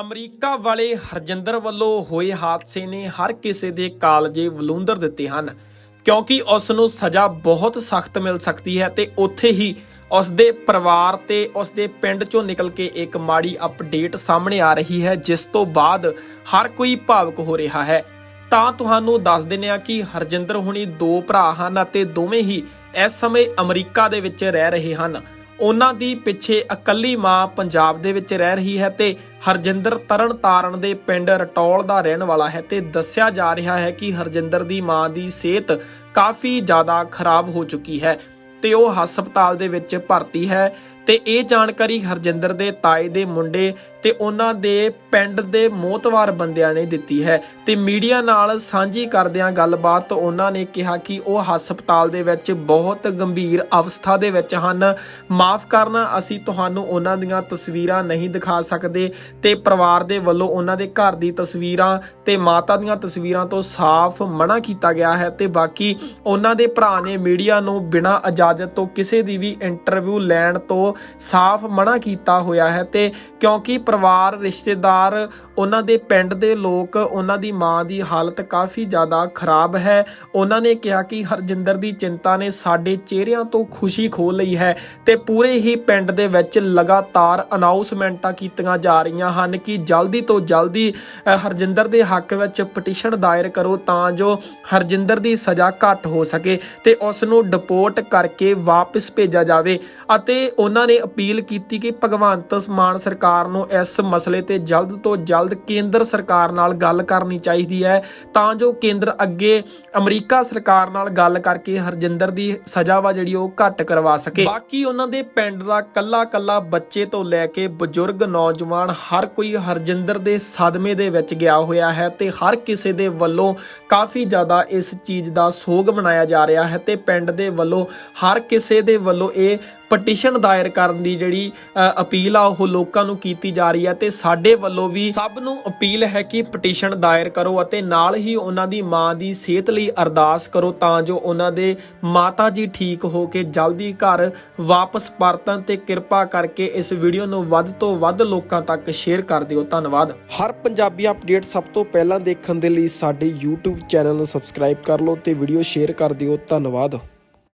America ਵਾਲੇ ਹਰਜਿੰਦਰ ਵੱਲੋਂ ਹੋਏ ਹਾਦਸੇ ਨੇ ਹਰ ਕਿਸੇ ਦੇ ਕਾਲਜੇ ਵਲੂੰਦਰ ਦਿੱਤੇ ਹਨ। ਕਿਉਂਕਿ ਉਸ ਨੂੰ ਸਜ਼ਾ ਬਹੁਤ ਸਖਤ ਮਿਲ ਸਕਦੀ ਹੈ ਤੇ ਉੱਥੇ ਹੀ ਉਸ ਦੇ ਪਰਿਵਾਰ ਤੇ ਉਸ ਦੇ ਪਿੰਡ ਚੋਂ ਨਿਕਲ ਕੇ ਇੱਕ ਮਾੜੀ ਅਪਡੇਟ ਸਾਹਮਣੇ ਆ ਰਹੀ ਹੈ, ਜਿਸ ਤੋਂ ਬਾਅਦ ਹਰ ਕੋਈ ਭਾਵਕ ਹੋ ਰਿਹਾ ਹੈ। ਤਾਂ ਤੁਹਾਨੂੰ ਦੱਸ ਦਿੰਦੇ ਆ ਕਿ ਹਰਜਿੰਦਰ ਹੁਣੀ ਦੋ ਭਰਾ ਹਨ ਅਤੇ ਦੋਵੇਂ ਹੀ ਇਸ ਸਮੇਂ ਅਮਰੀਕਾ ਦੇ ਵਿੱਚ ਰਹਿ ਰਹੇ ਹਨ। ਉਹਨਾਂ ਦੀ ਪਿੱਛੇ ਇਕੱਲੀ ਮਾਂ ਪੰਜਾਬ ਦੇ ਵਿੱਚ ਰਹਿ ਰਹੀ ਹੈ ਤੇ ਹਰਜਿੰਦਰ ਤਰਨ ਤਾਰਨ ਦੇ ਪਿੰਡ ਰਟੌਲ ਦਾ ਰਹਿਣ ਵਾਲਾ ਹੈ ਤੇ ਦੱਸਿਆ ਜਾ ਰਿਹਾ ਹੈ ਕਿ ਹਰਜਿੰਦਰ ਦੀ ਮਾਂ ਦੀ ਸਿਹਤ ਕਾਫੀ ਜ਼ਿਆਦਾ ਖਰਾਬ ਹੋ ਚੁੱਕੀ ਹੈ ਤੇ ਉਹ ਹਸਪਤਾਲ ਦੇ ਵਿੱਚ ਭਰਤੀ ਹੈ। ਤੇ ਇਹ ਜਾਣਕਾਰੀ ਹਰਜਿੰਦਰ ਦੇ ਤਾਏ ਦੇ ਮੁੰਡੇ ਤੇ ਉਹਨਾਂ ਦੇ ਪਿੰਡ ਦੇ ਮੋਤਵਾਰ ਬੰਦਿਆਂ ਨੇ ਦਿੱਤੀ ਹੈ। ਤੇ ਮੀਡੀਆ ਨਾਲ ਸਾਂਝੀ ਕਰਦਿਆਂ ਗੱਲਬਾਤ ਉਹਨਾਂ ਨੇ ਕਿਹਾ ਕਿ ਉਹ ਹਸਪਤਾਲ ਦੇ ਵਿੱਚ ਬਹੁਤ ਗੰਭੀਰ ਅਵਸਥਾ ਦੇ ਵਿੱਚ ਹਨ। ਮਾਫ ਕਰਨਾ, ਅਸੀਂ ਤੁਹਾਨੂੰ ਉਹਨਾਂ ਦੀਆਂ ਤਸਵੀਰਾਂ ਨਹੀਂ ਦਿਖਾ ਸਕਦੇ ਤੇ ਪਰਿਵਾਰ ਦੇ ਵੱਲੋਂ ਉਹਨਾਂ ਦੇ ਘਰ ਦੀ ਤਸਵੀਰਾਂ ਤੇ ਮਾਤਾ ਦੀਆਂ ਤਸਵੀਰਾਂ ਤੋਂ ਸਾਫ਼ ਮਨਾ ਕੀਤਾ ਗਿਆ ਹੈ ਤੇ ਬਾਕੀ ਉਹਨਾਂ ਦੇ ਭਰਾ ਨੇ ਮੀਡੀਆ ਨੂੰ ਬਿਨਾਂ ਇਜਾਜ਼ਤ ਤੋਂ ਕਿਸੇ ਦੀ ਵੀ ਇੰਟਰਵਿਊ ਲੈਣ ਤੋਂ ਸਾਫ਼ ਮਨਾ ਕੀਤਾ ਹੋਇਆ ਹੈ ਤੇ ਕਿਉਂਕਿ ਪਰਿਵਾਰ, ਰਿਸ਼ਤੇਦਾਰ, ਉਹਨਾਂ ਦੇ ਪਿੰਡ ਦੇ ਲੋਕ, ਉਹਨਾਂ ਦੀ ਮਾਂ ਦੀ ਹਾਲਤ ਕਾਫੀ ਜ਼ਿਆਦਾ ਖਰਾਬ ਹੈ। ਉਹਨਾਂ ਨੇ ਕਿਹਾ ਕਿ ਹਰਜਿੰਦਰ ਦੀ ਚਿੰਤਾ ਨੇ ਸਾਡੇ ਚਿਹਰਿਆਂ ਤੋਂ ਖੁਸ਼ੀ ਖੋ ਲਈ ਹੈ ਤੇ ਪੂਰੇ ਹੀ ਪਿੰਡ ਦੇ ਵਿੱਚ ਲਗਾਤਾਰ ਅਨਾਉਂਸਮੈਂਟਾਂ ਕੀਤੀਆਂ ਜਾ ਰਹੀਆਂ ਹਨ ਕਿ ਜਲਦੀ ਤੋਂ ਜਲਦੀ ਹਰਜਿੰਦਰ ਦੇ ਹੱਕ ਵਿੱਚ ਪਟੀਸ਼ਨ ਦਾਇਰ ਕਰੋ ਤਾਂ ਜੋ ਹਰਜਿੰਦਰ ਦੀ ਸਜ਼ਾ ਘੱਟ ਹੋ ਸਕੇ ਤੇ ਉਸ ਨੂੰ ਡਿਪੋਰਟ ਕਰਕੇ ਵਾਪਸ ਭੇਜਿਆ ਜਾਵੇ ਅਤੇ ਉਹਨਾਂ ਨੇ ਅਪੀਲ ਕੀਤੀ ਕਿ ਭਗਵੰਤ ਮਾਨ ਸਰਕਾਰ ਨੂੰ ਇਸ ਮਸਲੇ ਤੇ ਜਲਦ ਤੋਂ ਜਲਦ ਕੇਂਦਰ ਸਰਕਾਰ ਨਾਲ ਗੱਲ ਕਰਨੀ ਚਾਹੀਦੀ ਹੈ, ਤਾਂ ਜੋ ਕੇਂਦਰ ਅੱਗੇ ਅਮਰੀਕਾ ਸਰਕਾਰ ਨਾਲ ਗੱਲ ਕਰਕੇ ਹਰਜਿੰਦਰ ਦੀ ਸਜ਼ਾ ਵਾ ਜਿਹੜੀ ਉਹ ਘੱਟ ਕਰਵਾ ਸਕੇ। ਬਾਕੀ ਉਹਨਾਂ ਦੇ ਪਿੰਡ ਦਾ ਕੱਲਾ ਕੱਲਾ ਬੱਚੇ ਤੋਂ ਲੈ ਕੇ ਬਜ਼ੁਰਗ ਨੌਜਵਾਨ, ਹਰ ਕੋਈ ਹਰਜਿੰਦਰ ਦੇ ਸਦਮੇ ਦੇ ਵਿੱਚ ਗਿਆ ਹੋਇਆ ਹੈ ਤੇ ਹਰ ਕਿਸੇ ਦੇ ਵੱਲੋਂ ਕਾਫੀ ਜ਼ਿਆਦਾ ਇਸ ਚੀਜ਼ ਦਾ ਸੋਗ ਮਨਾਇਆ ਜਾ ਰਿਹਾ ਹੈ ਤੇ ਪਿੰਡ ਦੇ ਵੱਲੋਂ ਹਰ ਕਿਸੇ ਦੇ ਵੱਲੋਂ ਇਹ ਪਟੀਸ਼ਨ ਦਾਇਰ ਕਰਨ ਦੀ ਜਿਹੜੀ ਅਪੀਲ ਆ, ਉਹ ਲੋਕਾਂ ਨੂੰ ਕੀਤੀ ਜਾ ਰਹੀ ਹੈ ਤੇ ਸਾਡੇ ਵੱਲੋਂ ਵੀ ਸਭ ਨੂੰ ਅਪੀਲ ਹੈ ਕਿ ਪਟੀਸ਼ਨ ਦਾਇਰ ਕਰੋ ਅਤੇ ਨਾਲ ਹੀ ਉਹਨਾਂ ਦੀ ਮਾਂ ਦੀ ਸਿਹਤ ਲਈ ਅਰਦਾਸ ਕਰੋ ਤਾਂ ਜੋ ਉਹਨਾਂ ਦੇ ਮਾਤਾ ਜੀ ਠੀਕ ਹੋ ਕੇ ਜਲਦੀ ਘਰ ਵਾਪਸ ਪਰਤਣ ਤੇ ਕਿਰਪਾ ਕਰਕੇ ਇਸ ਵੀਡੀਓ ਨੂੰ ਵੱਧ ਤੋਂ ਵੱਧ ਲੋਕਾਂ ਤੱਕ ਸ਼ੇਅਰ ਕਰ ਦਿਓ। ਧੰਨਵਾਦ। ਹਰ ਪੰਜਾਬੀ ਅਪਡੇਟ ਸਭ ਤੋਂ ਪਹਿਲਾਂ ਦੇਖਣ ਦੇ ਲਈ ਸਾਡੇ YouTube ਚੈਨਲ ਨੂੰ ਸਬਸਕ੍ਰਾਈਬ ਕਰ ਲਓ ਤੇ ਵੀਡੀਓ ਸ਼ੇਅਰ ਕਰ ਦਿਓ। ਧੰਨਵਾਦ।